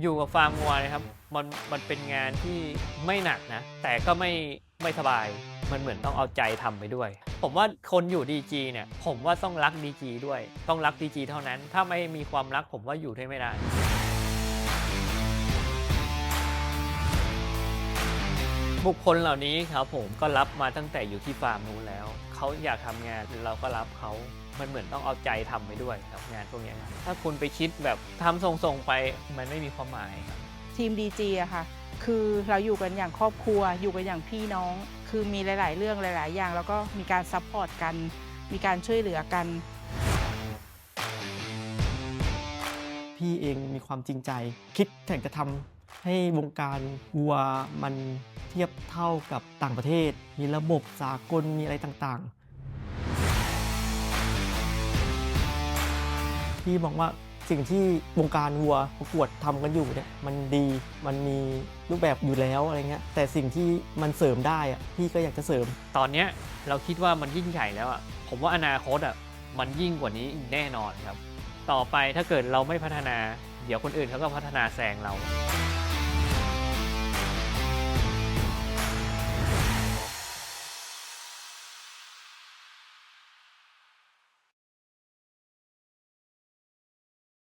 อยู่กับฟาร์มวัวนะครับ มันมันเป็นงานที่ไม่หนักนะ แต่ก็ไม่ไม่สบาย มันเหมือนต้องเอาใจทำไปด้วย ผมว่าคนอยู่ดีจีเนี่ย ผมว่าต้องรักดีจีด้วย ต้องรักดีจีเท่านั้น ถ้าไม่มีความรักผมว่าอยู่ได้ไม่ได้ บุคคลเหล่านี้ครับผมก็รับมาตั้งแต่อยู่ที่ฟาร์มนู้นแล้ว เขาอยากทำงานเราก็รับเขา มันเหมือนต้องเอาใจทำไปด้วยครับงานพวกเนี้ยครับถ้าคุณไปคิดแบบทำส่งๆไปมันไม่มีความหมายครับทีมดีจีอะค่ะ คือเราอยู่กันอย่างครอบครัว อยู่กันอย่างพี่น้อง คือมีหลาย ๆ เรื่องหลาย ๆ อย่าง แล้วก็มีการซัพพอร์ตกัน มีการช่วยเหลือกัน พี่เองมีความจริงใจ คิดแข่งจะทำ ให้วงการวัวมันเทียบเท่ากับต่างประเทศ มีระบบสากลมีอะไรต่างๆพี่มองว่าสิ่งที่วงการวัวประกวดทำกันอยู่เนี่ยมันดีมันมีรูปแบบอยู่แล้วอะไรเงี้ยแต่สิ่งที่มันเสริมได้อะพี่ก็อยากจะเสริม ตอนเนี้ยเราคิดว่ามันยิ่งใหญ่แล้วอะผมว่าอนาคตอะมันยิ่งกว่านี้แน่นอนครับ ต่อไปถ้าเกิดเราไม่พัฒนา เดี๋ยวคนอื่นเขาก็พัฒนาแซงเรา